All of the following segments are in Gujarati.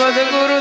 એક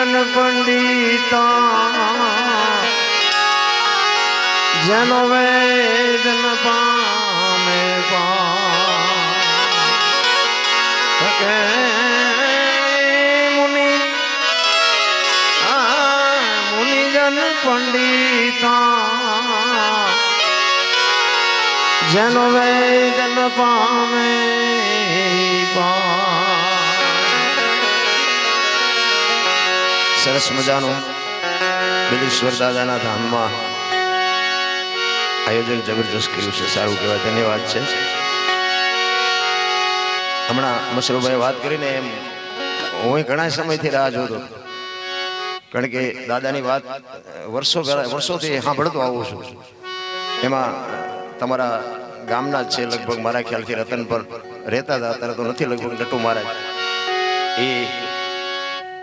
જન પંડિતા, જનો વેદન પામે પા મુનિ મુનિજન મુનિ જન પંડિતા, જનો વેદ ન પામે સરસ મજાનું બિલેશ્વર દાદાના ધામમાં આયોજન જબરજસ્ત કર્યું છે. સારું કહેવાય. ધન્યવાદ છે. હમણાં મસરૂભાઈ વાત કરીને એમ, હું ઘણા સમયથી રાહ જોતો કારણ કે દાદાની વાત, વર્ષો વર્ષોથી સાંભળતો આવું છું. એમાં તમારા ગામના જ છે, લગભગ મારા ખ્યાલથી રતન પર રહેતા હતા, અત્યારે તો નથી લગભગ નટુ મહારાજ. એ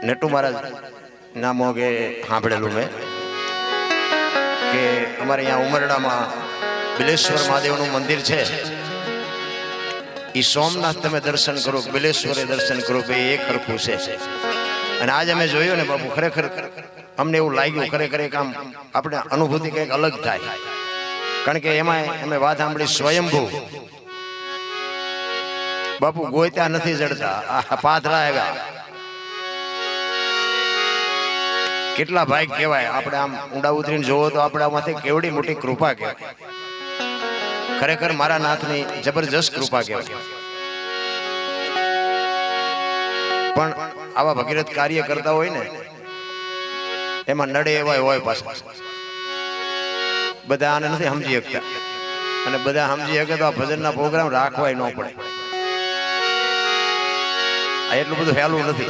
નટુ મહારાજ ના મોગે સાંભળેલું મેં. કે અમારે અહીંયા ઉમરડામાં બિલેશ્વર મહાદેવનું મંદિર છે. એ સોમનાથ તમે દર્શન કરો, બિલેશ્વરે દર્શન કરો કે એ ખરખું છે. અને આજ અમે જોયું ને બાપુ, ખરેખર અમને એવું લાગ્યું, ખરેખર એક આમ આપણે અનુભૂતિ કંઈક અલગ થાય. કારણ કે એમાં અમે વાત સાંભળી સ્વયંભૂ. બાપુ ગોયતા નથી જડતા. પાથરા આવ્યા. કેટલા ભાઈ કહેવાય? આપણે આમ ઊંડા ઉતરીને જોવો તો આપણે આમાંથી કેવડી મોટી કૃપા કહેવાય. ખરેખર મારા નાથની જબરજસ્ત કૃપા કહેવાય. પણ આવા ભગીરથ કાર્ય કરતા હોય ને, એમાં નડે એવા હોય પાછા. બધા આને નથી સમજી શકતા. અને બધા સમજી શકે તો આ ભજનના પ્રોગ્રામ રાખવાય ન પડે. આ એટલું બધું હેલું નથી.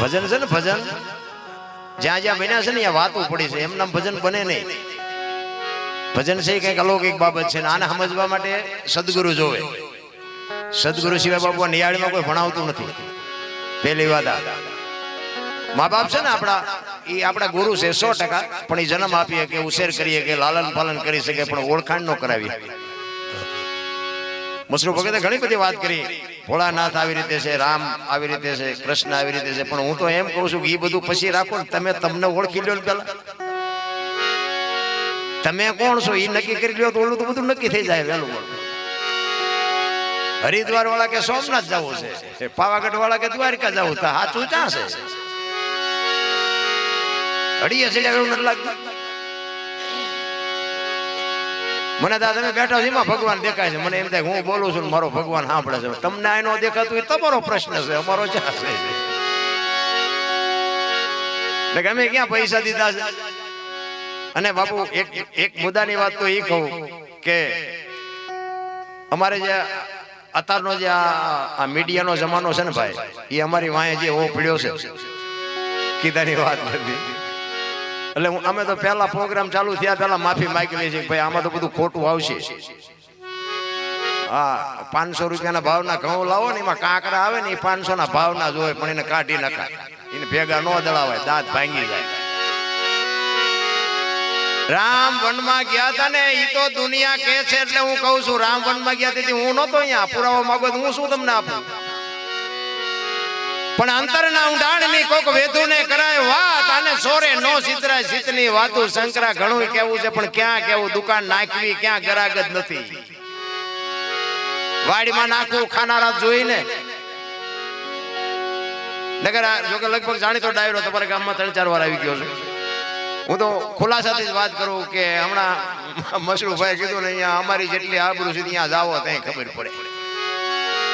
ભજન છે ને ભજન? જ્યાં જ્યાં બન્યા છે ને, ત્યાં વાતો પડી છે. એમના ભજન બને નહીં. ભજન છે કંઈક અલૌકિક બાબત છે આને સમજવા માટે સદગુરુ જોવે. સદગુરુ સિવાય બાપુ નિયાળીમાં કોઈ ભણાવતું નથી. પહેલી વાત મા બાપ છે ને આપણા, એ આપણા ગુરુ છે, સો ટકા, પણ એ જન્મ આપીએ કે ઉછેર કરીએ કે લાલન પાલન કરી શકે, પણ ઓળખાણ ન કરાવી મસરૂ ભગતે ઘણી બધી વાત કરી. ભોળાનાથ આવી રીતે છે, રામ આવી રીતે છે, કૃષ્ણ આવી રીતે છે. પણ હું તો એમ કહું છું કે એ બધું પછી રાખો ને તમે તમને ઓળખી લો પેલા. તમે કોણ છો? એ નક્કી કરી લ્યો તો ઓલું તો બધું નક્કી થઈ જાય વહેલું. હરિદ્વાર વાળા કે સોમનાથ જવું છે? પાવાગઢ વાળા કે દ્વારકા જવું? સાચું ક્યાં છે? અડીએ ચડ્યા એવું નથી લાગતું? મને દાદા તમે બેઠા છો, એમાં ભગવાન દેખાય છે. મને એમ થાય હું બોલું છું મારો ભગવાન સાંભળે છે. તમને આ નો દેખાતું એ તમારો પ્રશ્ન છે, અમારો ક્યાં છે. અમે ક્યાં પૈસા દીધા છે? અને બાપુ, એક એક મુદ્દાની વાત તો એ કહું કે અમારે જે અત્યારનો જે આ મીડિયાનો જમાનો છે ને ભાઈ, એ અમારી વાંહે જે ઓ પડ્યો છે. કીધાની વાત નથી એટલે અમે તો પહેલા પ્રોગ્રામ ચાલુ થયા, પહેલા માફી માંગી છીએ ભાઈ આમાં તો બધું ખોટું આવશે. હા, પાંચસો રૂપિયાના ભાવના ઘઉં લાવો ને, એમાં કાંકરા આવે ને, એ પાંચસો ના ભાવના જોવે પણ એને કાઢી નાખાય. એને ભેગા ન દળાવાય, દાંત ભાંગી જાય. રામ વનમાં ગયા હતા ને એ તો દુનિયા કે છે એટલે હું કહું છું, રામ વનમાં ગયા તેથી હું નતો અહીંયા પુરાવા માંગો હું શું તમને આપું? પણ અંતરના ઊંડાણની કોક વેધુને કરાય વાત આને સોરે નો સિતરાય સિતની વાતું. શંકરા ઘણું કેવું છે, પણ ક્યાં કેવું દુકાન નાખવી ક્યાં ગરાગત નથી. વાડીમાં નાખવું ખાનારા જોઈને. નગર જો લગભગ જાણીતો ડાયરો તમારા ગામમાં ત્રણ ચાર વાર આવી ગયો છે. હું તો ખુલાસાથી જ વાત કરું કે હમણાં મશરૂભાઈ કીધું ને, અહીંયા અમારી જેટલી આબરૂ છે, ત્યાં જાઓ ત્યાં ખબર પડે.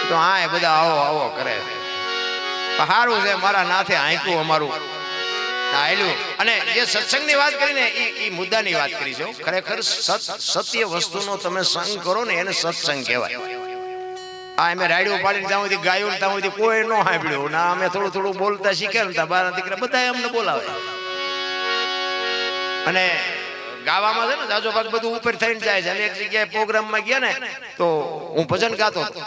તો હા એ બધા આવો આવો કરે. છે સારું છે, મારા નાથે આંકું અમારું. આયલું. અને જે સત્સંગની વાત કરીને એ મુદ્દાની વાત કરી છે ખરેખર સત્ય વસ્તુનો તમે સંગ કરો ને એને સત્સંગ કહેવાય. આ અમે રાડ્યું પાડીને ત્યાં સુધી ગાયું ત્યાં સુધી કોઈ ન સાંભળ્યું. ના, અમે થોડું થોડું બોલતા શીખ્યા ને બાર દીકરા બધા અમને બોલાવે. અને ગાવામાં છે ને જાજો ભાગ બધું ઉપર થઈને જાય છે. અને એક જગ્યાએ પ્રોગ્રામમાં ગયા ને, તો હું ભજન ગાતો હતો.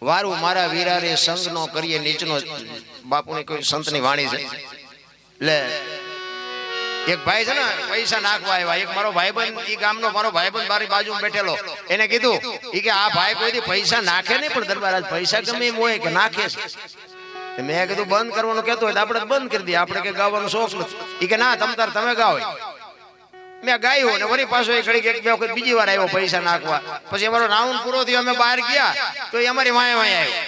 વારું મારા વીરા રે સંગ નો કરીએ, નીચનો બાપુની કોઈ સંતની વાણી છે. એટલે એક ભાઈ છે ને, પૈસા નાખવા આવ્યા. એક મારો ભાઈબંધ, ઈ ગામનો મારો ભાઈબંધ મારી બાજુ બેઠેલો. એને કીધું, ઈ કે આ ભાઈ કોઈથી પૈસા નાખે નહીં, પણ દરબાર પૈસા ગમે એમ હોય કે નાખે છે. મેં કીધું, બંધ કરવાનું કહેતો હોય તો આપણે બંધ કરી દઈએ. આપણે કે ગાવાનો શોખ નથી. ઈ કે ના, તમ તાર તમે ગાઓ મેં ગાયો અને વળી પાછો એ ઘડી એક બે વખત બીજી વાર આવ્યો પૈસા નાખવા. પછી અમારો રાઉન્ડ પૂરો થયો, અમે બહાર ગયા, તો એ અમારી માય વાય આવ્યો.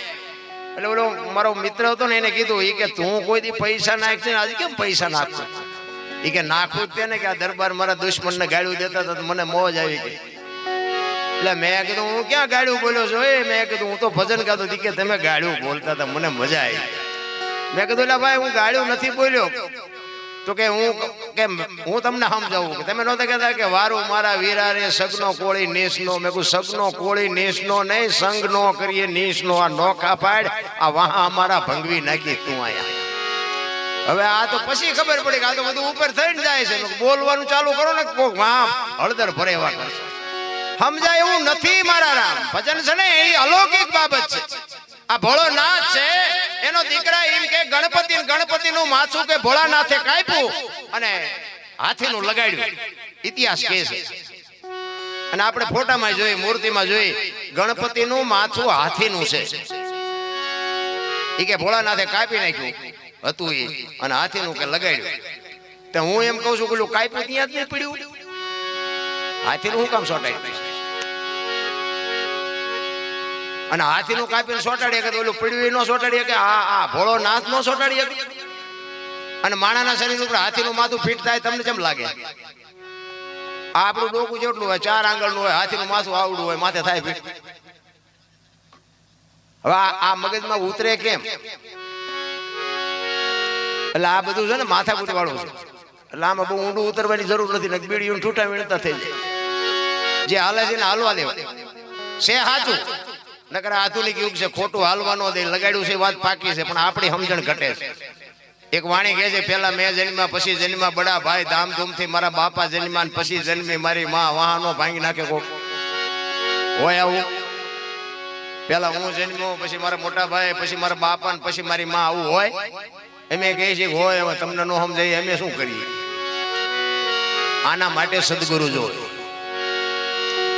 એટલે ઓલો મારો મિત્ર હતો ને એને કીધું એ કે તું કોઈ દી પૈસા નાખશે આજે કેમ પૈસા નાખશે એ કે નાખવું જ તેને કે આ દરબાર મારા દુશ્મનને ગાળ્યું દેતા હતા મને મોજ આવી ગઈ. એટલે મેં કીધું, હું ક્યાં ગાળ્યું બોલ્યો છો? એ મેં કીધું, હું તો ભજન ગાતો હતી કે તમે ગાળ્યું બોલતા હતા, મને મજા આવી મેં કીધું એટલે ભાઈ, હું ગાળ્યું નથી બોલ્યો. તો કે હું કે હું તમને સમજાવું કે તમે નહોતા કહેતા કે વારું મારા વીરા રે સગનો કોળી નીસનો? મેં કહું સગનો કોળી નીસનો નહીં સંગ નો કરીએ નીસનો. આ નોખા પાડ, આ વાહા અમારા ભંગવી નાખી તું આયા હવે આ તો પછી ખબર પડી કે આ તો બધું ઉપર થઈને જાય છે. બોલવાનું ચાલુ કરો ને, કોક વાહ, હળદર ભરે એવા કરશે. સમજાય એવું નથી મારા રામ. ભજન છે ને, એ અલૌકિક બાબત છે. આ ભોળો નાથ છે, એનો દીકરા એમ કે ગણપતિ ગણપતિ નું માથું કે ભોળાનાથે કાપ્યું? અને હાથીનું લગાડ્યું. ઇતિહાસ કહે છે. અને આપણે ફોટામાં જોઈ, મૂર્તિમાં જોઈ ગણપતિ નું માથું હાથીનું છે. એ કે ભોળાનાથે કાપી નાખ્યું. હતું એ અને હાથીનું કે લગાડ્યું. તો હું એમ કહું છું કે કાપ્યું ત્યાં જ નહીં પડ્યું. હાથીનું હું કામ સોટાડ્યું અને હાથીનું કાપીને સોટાડીએ કે ઓલું પડ્યું ન સોટાડીએ કે આ આ ભોળો નાથ નો સોટાડીએ? અને માણાના શરીર ઉપર હાથીનું માથું ફિટ થાય તમને કેમ લાગે? આપણું ડોકું જેટલું હોય, ચાર આંગળનું હોય, હાથીનું માથું આવડું હોય, માથે થાય ફિટ. હવે આ મગજમાં ઉતરે કેમ? એટલે આ બધું છે ને માથા વાળું છે. એટલે આમાં બહુ ઊંડું ઉતરવાની જરૂર નથી, ને બીડીયું છૂટા વીણતા થઈ જાય. જે હાલે છે ને હાલવા દેવા. છે સાચું નકર આધુનિક યુગ છે, ખોટું હાલવાનો દે, લગાડ્યું છે વાત પાકી છે, પણ આપણી સમજણ ઘટે છે. એક વાણી કહે છે, પેલા મેં જન્મ્યા, પછી જન્મ્યા બડા ભાઈ ધામધૂમથી મારા બાપા જન્મ્યા પછી જન્મી મારી માં. વાહનો ભાંગી નાખે કોક. હોય આવું. પેલા હું જન્મ્યો, પછી મારા મોટા ભાઈ પછી મારા બાપા ને પછી મારી માં આવું હોય? એમે કહે છે, હોય, હવે તમને ન સમજાય, અમે શું કરીએ? આના માટે સદગુરુ જોયો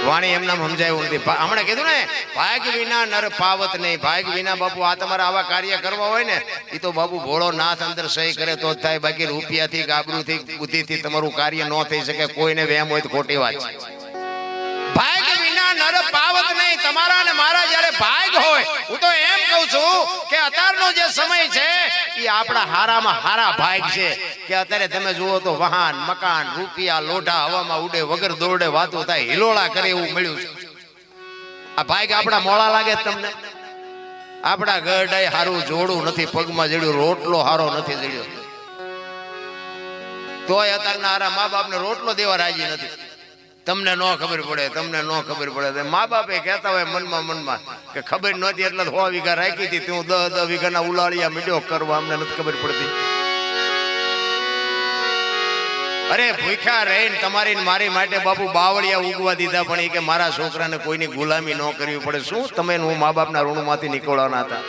વાણી એમના સમજાયું નથી હમણાં કીધું ને, ભાગ વિના નર પાવત નહીં. ભાગ વિના બાપુ, આ તમારા આવા કાર્ય કરવા હોય ને એ તો બાપુ ભોળો નાથ અંદર સહી કરે તો થાય. બાકી રૂપિયાથી, ગાબરૂથી, બુદ્ધિથી તમારું કાર્ય ન થઈ શકે. કોઈને વેમ હોય તો ખોટી વાત છે. નર પાવત નહીં, તમારા ને મારા જ્યારે ભાગ હોય, હું તો એમ કહું છું કે અત્યારનો જે સમય છે, એ આપણા હારામાં હારા ભાગ છે. કે અત્યારે તમે જુઓ તો વાહન, મકાન, રૂપિયા, લોઢા, હવામાં ઉડે, વગર દોરડે વાતો થાય, હિલોળા કરે એવું મળ્યું છે. આ ભાગ આપણા મોળા લાગે તમને? આપણા ગઢાય હારું જોડું નથી, પગમાં જડ્યું, રોટલો હારો નથી જડ્યો. તોય અત્યારના હારા મા બાપને રોટલો દેવા રાજી નથી. તમને ન ખબર પડે, તમને ન ખબર પડે. મા બાપે કહેતા હોય મનમાં મનમાં કે ખબર નહોતી એટલે સો વીઘા રાખી હતી, તું દસ દસ વીઘાના ઉલાળિયા મીડ્યો કરવા અમને નથી ખબર પડતી. અરે, ભૂખ્યા રહીને તમારી મારી માટે બાપુ બાવળિયા ઉગવા દીધા, પણ એ કે મારા છોકરાને કોઈની ગુલામી ન કરવી પડે. શું તમે હું મા બાપના ઋણમાંથી નીકળવાના હતા?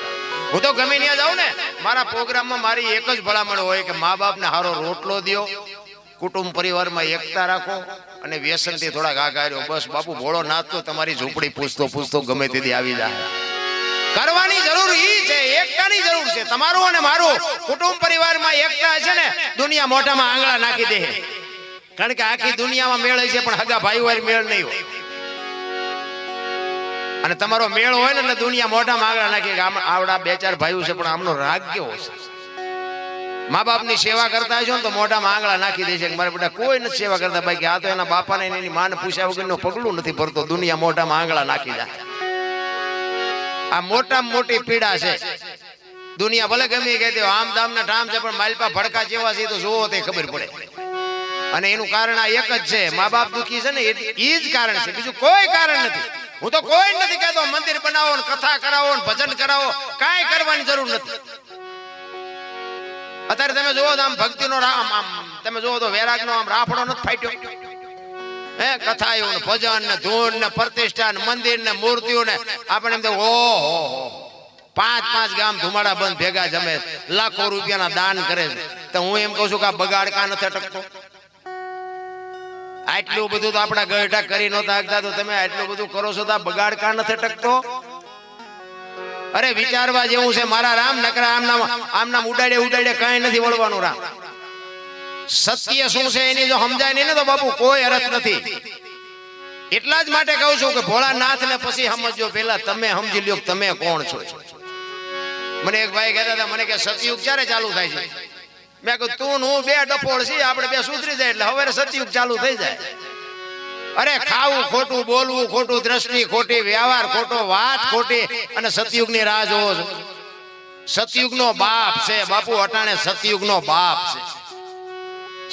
હું તો ગમે ત્યાં જાઉં ને, મારા પ્રોગ્રામમાં મારી એક જ ભલામણ હોય કે મા બાપને હારો રોટલો દ્યો, કુટુંબ પરિવારમાં એકતા રાખો અને વ્યસનથી થોડાક આગા રહ્યો બસ બાપુ ભોળો નાથ તો તમારી ઝૂંપડી પૂછતો પૂછતો ગમે તેથી આવી જાય. કરવાની જરૂર ઈ છે, એકતાની જરૂર છે. તમારું અને મારું કુટુંબ પરિવારમાં એકતા છે ને, દુનિયા મોઢામાં આંગળા નાખી દે. કારણ કે આખી દુનિયામાં મેળ છે પણ હગા ભાઈ વાર મેળ નહીં હોય. અને તમારો મેળ હોય ને દુનિયા મોઢામાં આંગળા નાખી આવડા બે ચાર ભાઈઓ છે, પણ આમનો રાગ કેવો છે? મા બાપની સેવા કરતા હશો ને તો મોઢામાં આંગળા નાખી દે કે મારા બેટા કોઈ નથી સેવા કરતા બાકી આ તો એના બાપાને એની માને પૂછ્યા વગરનું પગલું નથી ભરતો. દુનિયા મોઢામાં આંગળા નાખી જાય આ મોટા મોટી પીડા છે. દુનિયા ભલે ગમે કહેતી આમ દામના ઠામ છે, પણ માલપા ભડકા જેવા છે તો જોવો તે ખબર પડે. અને એનું કારણ આ એક જ છે. મા બાપ દુખી છે ને એ જ કારણ છે. બીજું કોઈ કારણ નથી. હું તો કોઈ નથી કહેતો, મંદિર બનાવો ને કથા કરાવો ને ભજન કરાવો. કાંઈ કરવાની જરૂર નથી. અત્યારે તમે જોવો તો આમ ભક્તિનો રા- આમ તમે જોવો તો વૈરાગનો આમ રાફડો નથી ફાટ્યો. હે, કથાઓ ને ભજન ને ધૂન ને પ્રતિષ્ઠા ને મંદિર ને મૂર્તિઓ ને આપણે એમ ઓહો પાંચ પાંચ ગામ ધુમાડા બંધ ભેગા જમે, લાખો રૂપિયાના દાન કરે તો હું એમ કહું છું કે આ બગાડ કા નથી અટકતો? આટલું બધું તો આપણા ગઢા કરી નહોતા તો તમે આટલું બધું કરો છો તો આ બગાડ કા નથી અટકતો? અરે, વિચારવા જેવું છે, મારા રામ નકરા આમના આમના ઉડાડે ઉડાડે કાંઈ નથી વળવાનું રામ. સત્ય શું છે એની જો સમજાય નહીં ને તો બાપુ, કોઈ અરથ નથી. એટલા જ માટે કહું છું કે ભોળાનાથ ને પછી સમજો પેલા તમે સમજી લ્યો તમે કોણ છો. મને એક ભાઈ કહેતા હતા, મને કે સતયુગ ક્યારે ચાલુ થાય છે? મેં કહ્યું તું હું બે ડપોળ છીએ, આપણે બે સુધરી જાય એટલે હવે સતયુગ ચાલુ થઈ જાય. અરે ખાવું ખોટું બોલવું ખોટું દ્રષ્ટિ ખોટી વ્યવહાર ખોટો વાત ખોટી અને સતયુગની રાહ જોવો. છો સતયુગનો બાપ છે બાપુ અટાણે સતયુગનો બાપ છે.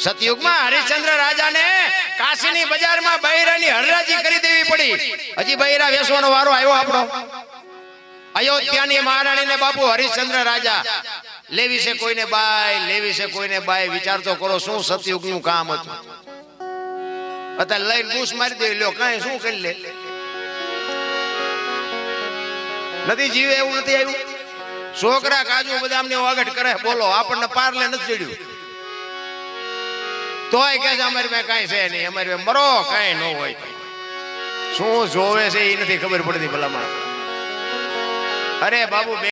સતયુગમાં હરિશ્ચંદ્ર રાજાને કાશીની બજારમાં બૈરાની હરરાજી કરી દેવી પડી. હજી બૈરા વેસવાનો વારો આવ્યો આપણો. અયોધ્યાની મહારાણીને બાપુ હરિશ્ચંદ્ર રાજા. લેવી છે કોઈને બાય લેવી છે કોઈને બાય. વિચાર તો કરો શું સતયુગનું કામ હતું? અત્યારે લઈને બૂસ મારી દે, લ્યો, કાંઈ શું કરી લે? નથી જીવે એવું નથી આવ્યું? છોકરા કાજુ બદામની વાગટ કરે, બોલો, આપણને પારલે નથી ચડ્યું. તોય કે છે, અમારી પાસે કાંઈ છે નહીં, અમારી પાસે મરો, કાંઈ ન હોય. શું જોવે છે એ નથી ખબર પડતી ભલામણ. અરે બાબુ